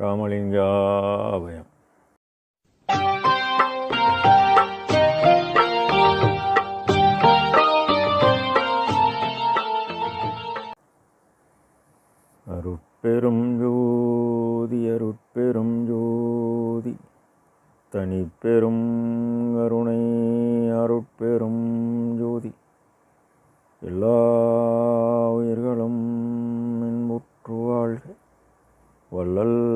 ராமலிங்காபயம். அருட்பெரும் ஜோதி அருட்பெரும் ஜோதி. தனிப்பெரும் கருணை அருட்பெரும் ஜோதி. எல்லா உயிர்களும் முற்று வாழ்க. வள்ளல்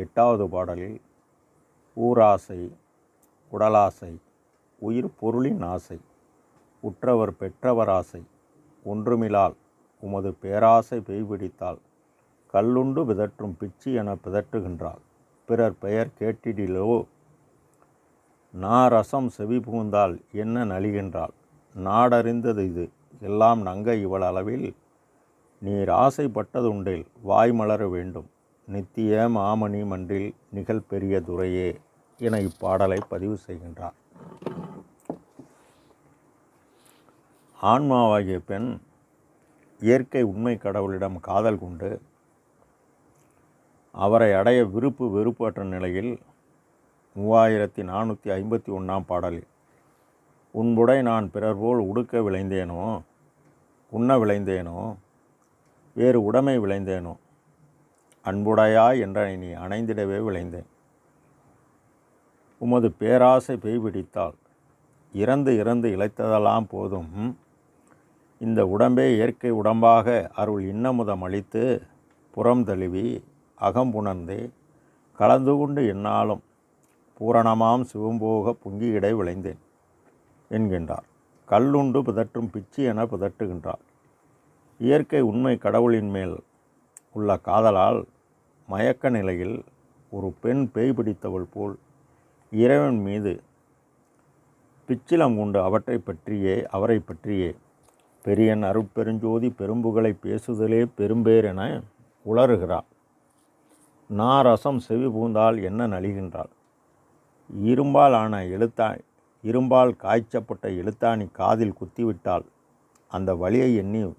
எட்டாவது பாடலில் ஊராசை உடலாசை உயிர் பொருளின் ஆசை உற்றவர் பெற்றவர் ஆசை ஒன்றுமிலால் உமது பேராசை பெய்பிடித்தால் கல்லுண்டு பிதற்றும் பிச்சு என பிதற்றுகின்றாள் பிறர் பெயர் கேட்டிடிலோ? நா ரசம் செவி புகுந்தால் என்ன நலிகின்றாள் நாடறிந்தது இது. எல்லாம் நங்க இவள் அளவில் நீர் ஆசைப்பட்டதுண்டில் வாய் மலர வேண்டும். நித்திய மாமணி மன்றில் நிகழ் பெரிய துறையே என இப்பாடலை பதிவு செய்கின்றார் ஆன்மாவாகிய பெண் இயற்கை உண்மை கடவுளிடம் காதல் கொண்டு அவரை அடைய விருப்பு வெறுப்பற்ற நிலையில் மூவாயிரத்தி நானூற்றி ஐம்பத்தி ஒன்றாம் பாடலில் உன்புடை நான் பிறர் போல் உடுக்க விளைந்தேனோ உண்ண விளைந்தேனோ வேறு உடைமை விளைந்தேனோ அன்புடையா என்றனை நீ அணைந்திடவே விளைந்தேன் உமது பேராசை பெய்பிடித்தால் இறந்து இறந்து இழைத்ததெல்லாம் போதும். இந்த உடம்பே இயற்கை உடம்பாக அருள் இன்னமுதம் அளித்து புறம் தழுவி அகம்புணர்ந்து கலந்து கொண்டு என்னாலும் பூரணமாம் சிவம்போக புங்கியிட விளைந்தேன் என்கின்றார். கல்லுண்டு புதற்றும் பிச்சு என பிதற்றுகின்றார். இயற்கை உண்மை கடவுளின் மேல் உள்ள காதலால் மயக்க நிலையில் ஒரு பெண் பேய் பிடித்தவள் போல் இறைவன் மீது பிச்சிலம் கொண்டு அவற்றை பற்றியே அவரை பற்றியே பெரியன் அருட்பெருஞ்சோதி பெரும்புகளை பேசுதலே பெரும்பேர் என உளறுகிறாள். நாரசம் செவி பூந்தால் என்ன நலிகின்றாள்? இரும்பால் ஆன எழுத்தா இரும்பால் காய்ச்சப்பட்ட எழுத்தாணி காதில் குத்திவிட்டால் அந்த வழியை எண்ணி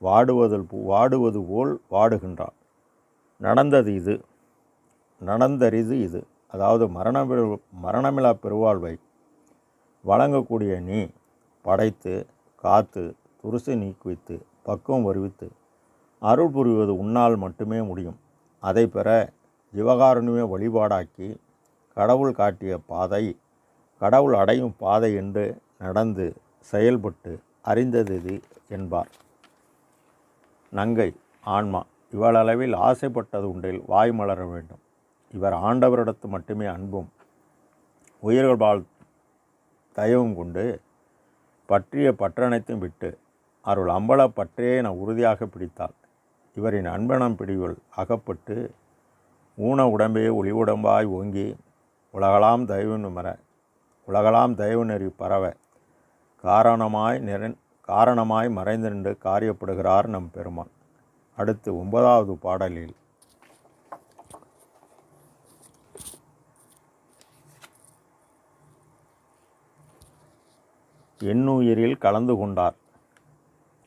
வாடுவதில் வாடுவது போல் வாடுகின்றான். நடந்தது இது. நடந்தரிது இது. அதாவது மரண மரணமிழா பெருவாழ்வை வழங்கக்கூடிய நீ படைத்து காத்து துருசை நீக்குவித்து பக்குவம் வருவித்து அருள் புரிவது உன்னால் மட்டுமே முடியும். அதை பெற ஜீவகாருண்யமே வழிபாடாக்கி கடவுள் காட்டிய பாதை கடவுள் அடையும் பாதை என்று நடந்து செயல்பட்டு அறிந்தது இது என்பார். நங்கை ஆன்மா இவளளவில் ஆசைப்பட்டது உண்டில் வாய் மலர வேண்டும். இவர் ஆண்டவரிடத்து மட்டுமே அன்பும் உயிர்கள் வாழ் தயவும் கொண்டு பற்றிய பற்றனைத்தும் விட்டு அருள் அம்பலப்பற்றே என உறுதியாக பிடித்தாள். இவரின் அன்பனம் பிடிவுள் அகப்பட்டு ஊன உடம்பே ஒளி உடம்பாய் ஓங்கி உலகலாம் தயவு நுமர உலகலாம் தயவு நெறி பரவ காரணமாய் நிற காரணமாய் மறைந்து நின்று காரியப்படுகிறார் நம் பெருமான். அடுத்து ஒன்பதாவது பாடலில். எண்ணுயிரில் கலந்து கொண்டார்.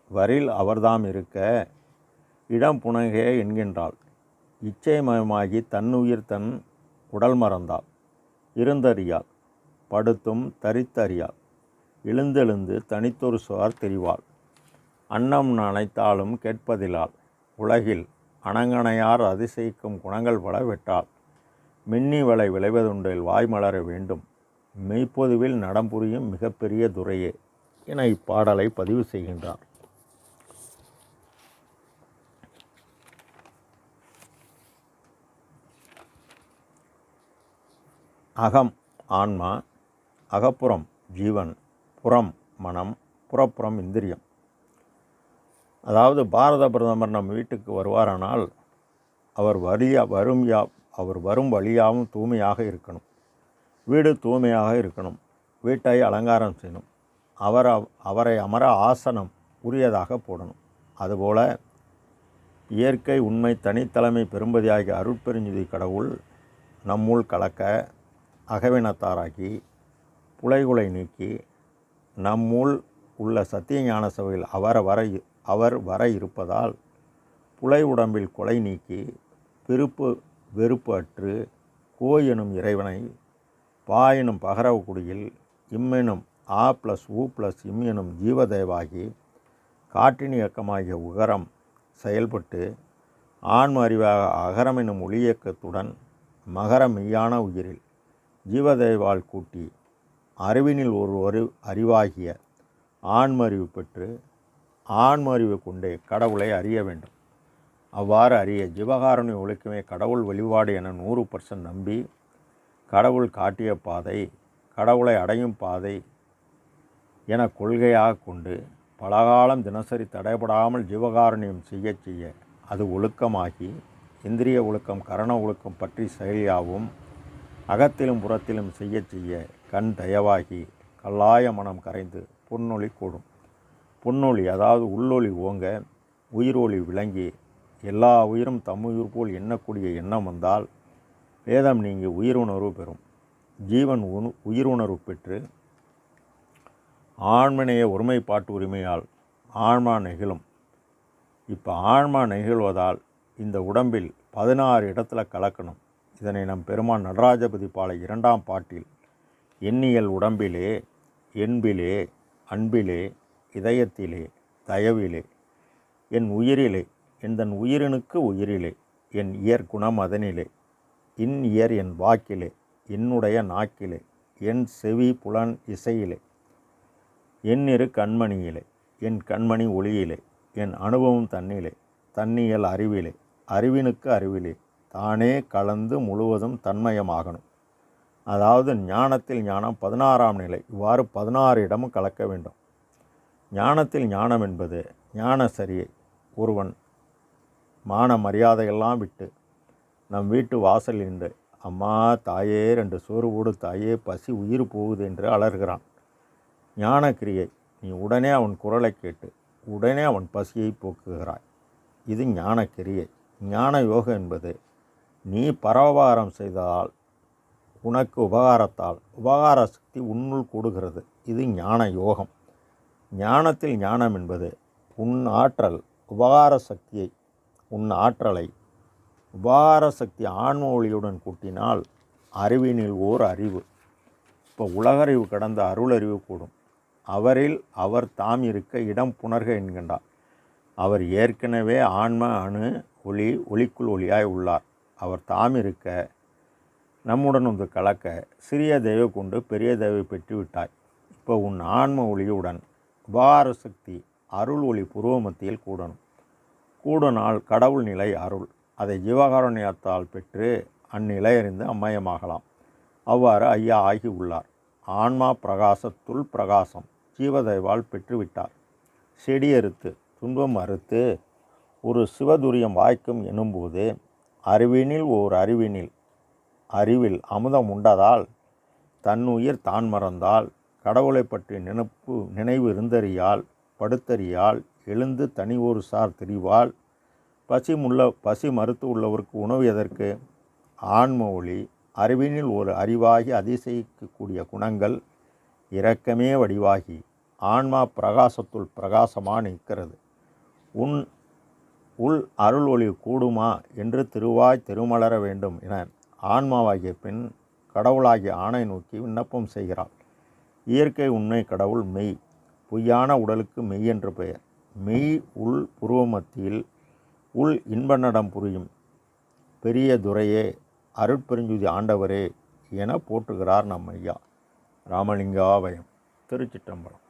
வரில் அவர்தாம் இருக்க இடம் புனகே என்கின்றாள். இச்சைமயமாகி தன்னுயிர் தன் உடல் மறந்தாள். இருந்தறியாள். படுத்தும் தரித்தறியாள். எழுந்தெழுந்து தனித்தொரு சுவார் தெரிவாள். அன்னம் நனைத்தாலும் கேட்பதிலால் உலகில் அணங்கணையார் அதிசயிக்கும் குணங்கள் பல வெட்டாள் மின்னி வலை விளைவதுண்டில் வாய் மலர வேண்டும். மெய்ப்பொதுவில் நடம்புரியும் மிகப்பெரிய துறையே என இப்பாடலை பதிவு செய்கின்றார். அகம் ஆன்மா அகப்புறம் ஜீவன் புறம் மனம் புறப்புறம் இந்திரியம். அதாவது பாரத பிரதமர் நம் வீட்டுக்கு வருவாரானால் அவர் வழியா வரும் யா அவர் வரும் வழியாகவும் தூய்மையாக இருக்கணும். வீடு தூய்மையாக இருக்கணும். வீட்டை அலங்காரம் செய்யணும். அவர் அவரை அமர ஆசனம் உரியதாக போடணும். அதுபோல இயற்கை உண்மை தனித்தலைமை பெரும்பதியாகிய அருட்பெருஞ்சுதி கடவுள் நம்முள் கலக்க அகவினத்தாராக்கி புலைகுலை நீக்கி நம்முள் உள்ள சத்திய ஞான சபையில் அவர் வர அவர் வர இருப்பதால் புலை உடம்பில் கொலை நீக்கி விருப்பு வெறுப்பு அற்று கோ எனும் இறைவனை பா எனும் பகரவக்குடியில் இம்மெனும் ஆ ப்ளஸ் ஊ ப்ளஸ் இம் எனும் ஜீவதேவாகி காற்றின் இயக்கமாகிய உகரம் செயல்பட்டு ஆன்ம அறிவாக அகரம் எனும் ஒளியக்கத்துடன் மகர மெய்யான உயிரில் ஜீவதேவால் கூட்டி அறிவினில் ஒரு ஒரு அறிவாகிய ஆன்மறிவு பெற்று ஆன்மறிவு கொண்டே கடவுளை அறிய வேண்டும். அவ்வாறு அறிய ஜீவகாரணி ஒழுக்கமே கடவுள் வழிபாடு என நூறு பர்சன்ட் நம்பி கடவுள் காட்டிய பாதை கடவுளை அடையும் பாதை என கொள்கையாக கொண்டு பலகாலம் தினசரி தடைபடாமல் ஜீவகாரணியம் செய்ய செய்ய அது ஒழுக்கமாகி இந்திரிய ஒழுக்கம் கரண ஒழுக்கம் பற்றி செயலியாகவும் அகத்திலும் புறத்திலும் செய்ய செய்ய கண் தயவாகி கல்லாய மனம் கரைந்து பொன்னொழி கூடும். பொன்னொழி அதாவது உள்ளொளி ஓங்க உயிரொளி விளங்கி எல்லா உயிரும் தம்முயிர் போல் எண்ணக்கூடிய எண்ணம் வந்தால் வேதம் நீங்கி உயிருணர்வு பெறும். ஜீவன் உணு உயிருணர்வு பெற்று ஆண்மனைய ஒருமைப்பாட்டு உரிமையால் ஆன்மா நெகிழும். இப்போ ஆன்மா நெகிழ்வதால் இந்த உடம்பில் பதினாறு இடத்துல கலக்கணும். இதனை நம் பெருமான் நடராஜபதி பாலை இரண்டாம் பாட்டில் எண்ணியல் உடம்பிலே என்பிலே அன்பிலே இதயத்திலே தயவிலே என் உயிரிலே எந்தன் உயிரினுக்கு உயிரிலே என் இயற் குணம் அதனிலே இன் இயர் என் வாக்கிலே என்னுடைய நாக்கிலே என் செவி புலன் இசையிலே என் இரு கண்மணியிலே என் கண்மணி ஒளியிலே என் அனுபவம் தன்னிலே தன்னியல் அறிவிலே அறிவினுக்கு அறிவிலே தானே கலந்து முழுவதும் தன்மயமாகணும். அதாவது ஞானத்தில் ஞானம் பதினாறாம் நிலை இவ்வாறு பதினாறு இடமும் கலக்க வேண்டும். ஞானத்தில் ஞானம் என்பது ஞான சரியை ஒருவன் மான மரியாதையெல்லாம் விட்டு நம் வீட்டு வாசல் நின்று அம்மா தாயே ரெண்டு சோறு போடு தாயே பசி உயிர் போகுது என்று அலறுகிறான். ஞான கிரியை நீ உடனே அவன் குரலை கேட்டு உடனே அவன் பசியை போக்குகிறாய். இது ஞான கிரியை ஞான யோகம் என்பது நீ பரவாரம் செய்தால் உனக்கு உபகாரத்தால் உபகார சக்தி உன்னுள் கூடுகிறது. இது ஞான யோகம் ஞானத்தில் ஞானம் என்பது உன் ஆற்றல் உபகார சக்தியை உன் ஆற்றலை உபகார சக்தி ஆன்ம ஒளியுடன் கூட்டினால் அறிவினில் ஓர் அறிவு. இப்போ உலகறிவு கடந்த அருளறிவு கூடும். அவரில் அவர் தாம் இருக்க இடம் புணர்க என்கின்றார். அவர் ஏற்கனவே ஆன்ம அணு ஒளி ஒளிக்குள் ஒளியாய் உள்ளார். அவர் தாம் இருக்க நம்முடன் வந்து கலக்க சிறிய தெய்வ கொண்டு பெரிய தெய்வை பெற்றுவிட்டாய் இப்போ உன் ஆன்ம ஒளியுடன் உபார சக்தி அருள் ஒளி புருவ மத்தியில் கூடணும். கூடனால் கடவுள் நிலை அருள். அதை ஜீவகாரண்யத்தால் பெற்று அந்நிலை அறிந்து அம்மயமாகலாம். அவ்வாறு ஐயா ஆகி உள்ளார். ஆன்மா பிரகாசத்துள் பிரகாசம் ஜீவதைவால் பெற்றுவிட்டார் செடி அறுத்து துன்பம் அறுத்து ஒரு சிவதுரியம் வாய்க்கும் எனும்போது அறிவினில் ஓர் அறிவினில். அறிவில் அமுதம் உண்டதால் தன்னுயிர் தான் மறந்தால் கடவுளை பற்றி நினைப்பு நினைவு இருந்தறியால் படுத்தறியால் எழுந்து தனி ஒரு சார் திரிவால் பசி முள்ள பசி மறுத்து உள்ளவருக்கு உணவு எதற்கு? ஆன்ம ஒளி அறிவினில் ஒரு அறிவாகி அதிசயிக்கக்கூடிய குணங்கள் இரக்கமே வடிவாகி ஆன்மா பிரகாசத்துள் பிரகாசமாக நிற்கிறது. உன் உள் அருள் ஒளி கூடுமா என்று திருவாய் திருமலர வேண்டும் என ஆன்மாவாகிய பின் கடவுளாகிய ஆணை நோக்கி விண்ணப்பம் செய்கிறாள். இயற்கை உண்மை கடவுள் மெய் பொய்யான உடலுக்கு மெய் என்று பெயர். மெய் உள் புருவமத்தியில் உள் இன்ப நடம் புரியும். பெரிய துரையே அருட்பெருஞ்சுதி ஆண்டவரே என போற்றுகிறார் நம் ஐயா திருச்சிட்டம்பலம்